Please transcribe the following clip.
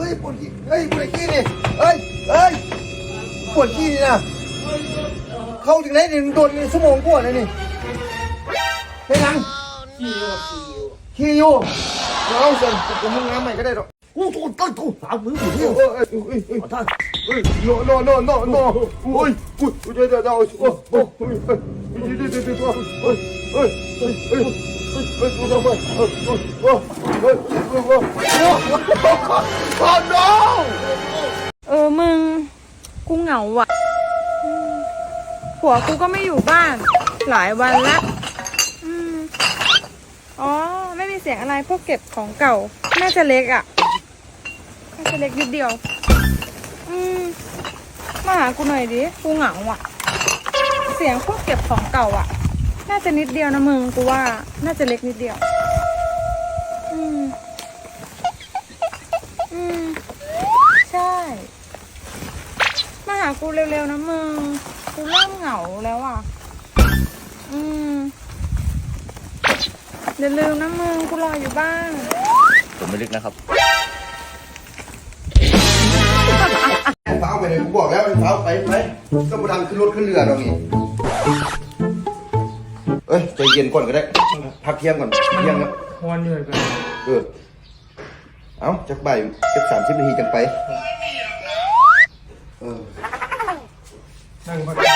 เฮ้ยปวดขี้เฮ้ยปวดขี้นี่เฮ้ยเฮ้ยปวดขี้นี่นะเข้าถึงไหนเนี่ยโดนชั่วโมงปวดเลยนี่ไม่ยังขี้อยู่ขี้อยู่เราเสร็จกูห้องน้ำใหม่ก็ได้หรอกโอ้โหต้นงถูสามมือถูกเดียวท่านเฮ้ยโน่โน่โน่โน่โน่โอ้ยกูเยเดี๋ยวเดี๋ยวโอ้โอ้ยโอ้ยเดี๋ยวเดี๋ยวเดี๋ยวเฮ้ยเฮ้ยเฮ้ยเฮ้ยเฮ้ยเฮ้ยเฮ้ยเฮ้ย oh no เออมึง กูเหงาว่ะผัวกูก็ไม่อยู่บ้าน หลายวันละอ๋อ ไม่มีเสียงอะไรพวกเก็บของเก่า น่าจะเล็กอะ น่าจะเล็กนิดเดียว อืม มาหากูหน่อยดิ กูเหงาอะ เสียงพวกเก็บของเก่าอะ น่าจะนิดเดียวนะมึง กูว่า น่าจะเล็กนิดเดียวาหากูเร็วๆนะมึง กูเริ่มเหงาแล้วอะ อืมอย่าลืมนะมึง กูรออยู่บ้านผมไม่ลึกนะครับ ฟ้าไปเลยกูบอกแล้วมันฟ้าไปไปก็มาดังขึ้นรถขึ้นเรือตรงนี้เอ้ยใจเย็นก่อนก็ได้พักเที่ยงก่อนเที่ยงแล้ววันเหนื่อยกันเออเอาจากบ่ายสักสามสิบนาทีจังไป เออ นั่งพัก